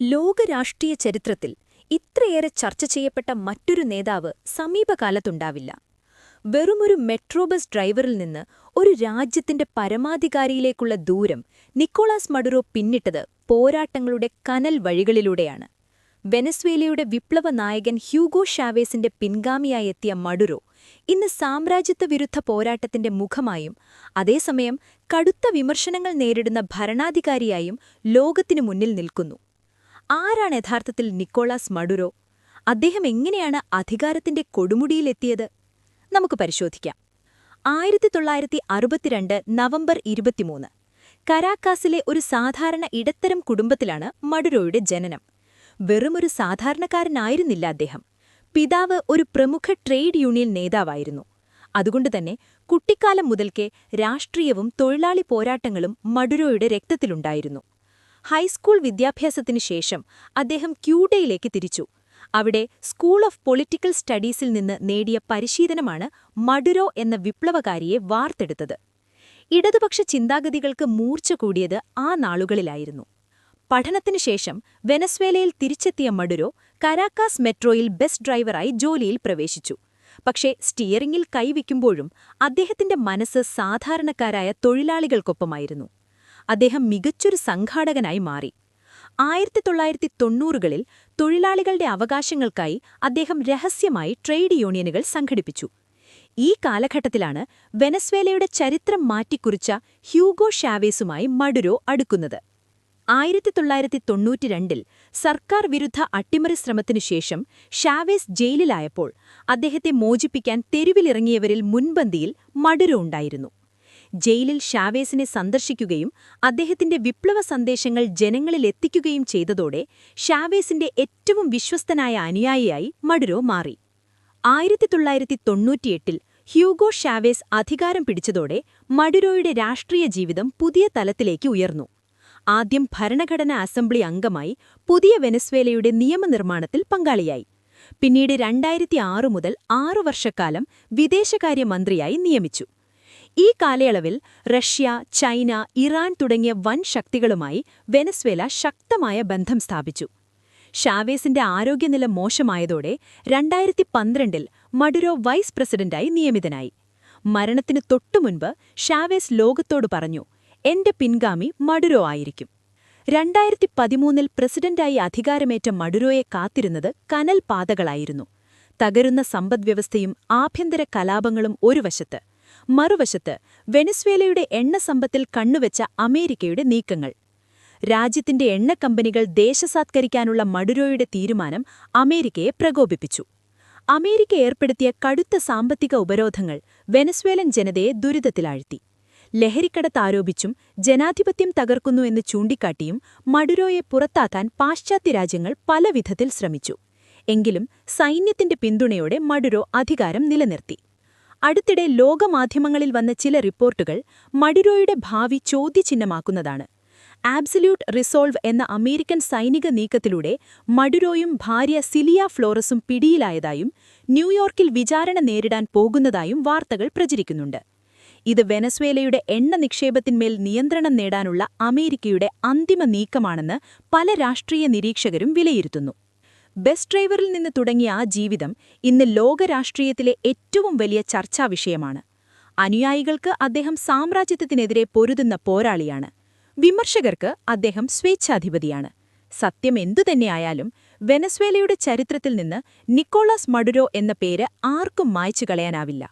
ലോക രാഷ്ട്രീയ ചരിത്രത്തിൽ ഇത്രയേറെ ചർച്ച ചെയ്യപ്പെട്ട മറ്റൊരു നേതാവ് സമീപകാലത്തുണ്ടാവില്ല. വെറുമൊരു മെട്രോ ബസ് ഡ്രൈവറിൽ നിന്ന് ഒരു രാജ്യത്തിന്റെ പരമാധികാരിയിലേക്കുള്ള ദൂരം നിക്കോളാസ് മഡുറോ പിന്നിട്ടത് പോരാട്ടങ്ങളുടെ കനൽ വഴികളിലൂടെയാണ്. വെനസ്വേലയുടെ വിപ്ലവ നായകൻ ഹ്യൂഗോ ഷാവേസിന്റെ പിൻഗാമിയായി എത്തിയ മഡുറോ ഇന്ന് സാമ്രാജ്യത്വ വിരുദ്ധ പോരാട്ടത്തിന്റെ മുഖമായും അതേസമയം കടുത്ത വിമർശനങ്ങൾ നേരിടുന്ന ഭരണാധികാരിയായും ലോകത്തിനു മുന്നിൽ നിൽക്കുന്നു. ആരാണ് യഥാർത്ഥത്തിൽ നിക്കോളാസ് മഡുരോ? അദ്ദേഹം എങ്ങനെയാണ് അധികാരത്തിന്റെ കൊടുമുടിയിലെത്തിയത്? നമുക്ക് പരിശോധിക്കാം. ആയിരത്തി തൊള്ളായിരത്തി അറുപത്തിരണ്ട് നവംബർ ഇരുപത്തിമൂന്ന്. കരാക്കാസിലെ ഒരു സാധാരണ ഇടത്തരം കുടുംബത്തിലാണ് മഡുരോയുടെ ജനനം. വെറുമൊരു സാധാരണക്കാരനായിരുന്നില്ല അദ്ദേഹം. പിതാവ് ഒരു പ്രമുഖ ട്രേഡ് യൂണിയൻ നേതാവായിരുന്നു. അതുകൊണ്ടുതന്നെ കുട്ടിക്കാലം മുതൽക്കേ രാഷ്ട്രീയവും തൊഴിലാളി പോരാട്ടങ്ങളും മഡുരോയുടെ രക്തത്തിലുണ്ടായിരുന്നു. ഹൈസ്കൂൾ വിദ്യാഭ്യാസത്തിനു ശേഷം അദ്ദേഹം ക്യൂഡയിലേക്ക് തിരിച്ചു. അവിടെ സ്കൂൾ ഓഫ് പൊളിറ്റിക്കൽ സ്റ്റഡീസിൽ നിന്ന് നേടിയ പരിശീലനമാണ് മഡുരോ എന്ന വിപ്ലവകാരിയെ വാർത്തെടുത്തത്. ഇടതുപക്ഷ ചിന്താഗതികൾക്ക് മൂർച്ച കൂടിയത് ആ നാളുകളിലായിരുന്നു. പഠനത്തിനു ശേഷം വെനസ്വേലയിൽ തിരിച്ചെത്തിയ മഡുരോ കരാക്കാസ് മെട്രോയിൽ ബസ് ഡ്രൈവറായി ജോലിയിൽ പ്രവേശിച്ചു. പക്ഷേ സ്റ്റിയറിംഗിൽ കൈവയ്ക്കുമ്പോഴും അദ്ദേഹത്തിന്റെ മനസ്സ് സാധാരണക്കാരായ തൊഴിലാളികൾക്കൊപ്പമായിരുന്നു. അദ്ദേഹം മികച്ചൊരു സംഘാടകനായി മാറി. ആയിരത്തി തൊള്ളായിരത്തി തൊണ്ണൂറുകളിൽ തൊഴിലാളികളുടെ അവകാശങ്ങൾക്കായി അദ്ദേഹം രഹസ്യമായി ട്രേഡ് യൂണിയനുകൾ സംഘടിപ്പിച്ചു. ഈ കാലഘട്ടത്തിലാണ് വെനസ്വേലയുടെ ചരിത്രം മാറ്റിക്കുറിച്ച ഹ്യൂഗോ ഷാവേസുമായി മഡുരോ അടുക്കുന്നത്. ആയിരത്തി തൊള്ളായിരത്തി തൊണ്ണൂറ്റിരണ്ടിൽ സർക്കാർ വിരുദ്ധ അട്ടിമറി ശ്രമത്തിനുശേഷം ഷാവേസ് ജയിലിലായപ്പോൾ അദ്ദേഹത്തെ മോചിപ്പിക്കാൻ തെരുവിലിറങ്ങിയവരിൽ മുൻപന്തിയിൽ മഡുരോ ഉണ്ടായിരുന്നു. ജയിലിൽ ഷാവേസിനെ സന്ദർശിക്കുകയും അദ്ദേഹത്തിന്റെ വിപ്ലവ സന്ദേശങ്ങൾ ജനങ്ങളിൽ എത്തിക്കുകയും ചെയ്തതോടെ ഷാവേസിന്റെ ഏറ്റവും വിശ്വസ്തനായ അനുയായിയായി മഡുരോ മാറി. ആയിരത്തി തൊള്ളായിരത്തി തൊണ്ണൂറ്റിയെട്ടിൽ ഹ്യൂഗോ ഷാവേസ് അധികാരം പിടിച്ചതോടെ മഡുരോയുടെ രാഷ്ട്രീയ ജീവിതം പുതിയ തലത്തിലേക്ക് ഉയർന്നു. ആദ്യം ഭരണഘടനാ അസംബ്ലി അംഗമായി പുതിയ വെനസ്വേലയുടെ നിയമനിർമ്മാണത്തിൽ പങ്കാളിയായി. പിന്നീട് രണ്ടായിരത്തി ആറു മുതൽ ആറു വർഷക്കാലം വിദേശകാര്യമന്ത്രിയായി നിയമിച്ചു. ഈ കാലയളവിൽ റഷ്യ ചൈന ഇറാൻ തുടങ്ങിയ വൻ ശക്തികളുമായി വെനസ്വേല ശക്തമായ ബന്ധം സ്ഥാപിച്ചു. ഷാവേസിന്റെ ആരോഗ്യനില മോശമായതോടെ രണ്ടായിരത്തി പന്ത്രണ്ടിൽ മഡുരോ വൈസ് പ്രസിഡന്റായി നിയമിതനായി. മരണത്തിനു തൊട്ടുമുൻപ് ഷാവേസ് ലോകത്തോട് പറഞ്ഞു എന്റെ പിൻഗാമി മഡുരോ ആയിരിക്കും. രണ്ടായിരത്തി പതിമൂന്നിൽ പ്രസിഡന്റായി അധികാരമേറ്റ മഡുരോയെ കാത്തിരുന്നത് കനൽ പാതകളായിരുന്നു തകരുന്ന സമ്പദ്വ്യവസ്ഥയും ആഭ്യന്തര കലാപങ്ങളും ഒരു വശത്ത് മറുവശത്ത് വെനസ്വേലയുടെ എണ്ണസമ്പത്തിൽ കണ്ണുവെച്ച അമേരിക്കയുടെ നീക്കങ്ങൾ. രാജ്യത്തിന്റെ എണ്ണക്കമ്പനികൾ ദേശസാത്കരിക്കാനുള്ള മഡുരോയുടെ തീരുമാനം അമേരിക്കയെ പ്രകോപിപ്പിച്ചു. അമേരിക്ക ഏർപ്പെടുത്തിയ കടുത്ത സാമ്പത്തിക ഉപരോധങ്ങൾ വെനസ്വേലൻ ജനതയെ ദുരിതത്തിലാഴ്ത്തി. ലഹരിക്കടത്താരോപിച്ചും ജനാധിപത്യം തകർക്കുന്നു എന്ന് ചൂണ്ടിക്കാട്ടിയും മഡുരോയെ പുറത്താക്കാൻ പാശ്ചാത്യ രാജ്യങ്ങൾ പലവിധത്തിൽ ശ്രമിച്ചു. എങ്കിലും സൈന്യത്തിന്റെ പിന്തുണയോടെ മഡുരോ അധികാരം നിലനിർത്തി. അടുത്തിടെ ലോകമാധ്യമങ്ങളിൽ വന്ന ചില റിപ്പോർട്ടുകൾ മഡിരോയുടെ ഭാവി ചോദ്യചിഹ്നമാക്കുന്നതാണ്. ആബ്സല്യൂട്ട് റിസോൾവ് എന്ന അമേരിക്കൻ സൈനിക നീക്കത്തിലൂടെ മഡുരോയും ഭാര്യ സിലിയ ഫ്ലോറസും പിടിയിലായതായും ന്യൂയോർക്കിൽ വിചാരണ നേരിടാൻ പോകുന്നതായും വാർത്തകൾ പ്രചരിക്കുന്നുണ്ട്. ഇത് വെനസ്വേലയുടെ എണ്ണ നിക്ഷേപത്തിന്മേൽ നിയന്ത്രണം നേടാനുള്ള അമേരിക്കയുടെ അന്തിമ നീക്കമാണെന്ന് പല രാഷ്ട്രീയ നിരീക്ഷകരും വിലയിരുത്തുന്നു. ബസ് ഡ്രൈവറിൽ നിന്ന് തുടങ്ങിയ ആ ജീവിതം ഇന്ന് ലോകരാഷ്ട്രീയത്തിലെ ഏറ്റവും വലിയ ചർച്ചാ വിഷയമാണ്. അനുയായികൾക്ക് അദ്ദേഹം സാമ്രാജ്യത്തിനെതിരെ പൊരുതുന്ന പോരാളിയാണ്. വിമർശകർക്ക് അദ്ദേഹം സ്വേച്ഛാധിപതിയാണ്. സത്യം എന്തുതന്നെയായാലും വെനസ്വേലയുടെ ചരിത്രത്തിൽ നിന്ന് നിക്കോളാസ് മഡുരോ എന്ന പേര് ആർക്കും മായ്ച്ചു കളയാനാവില്ല.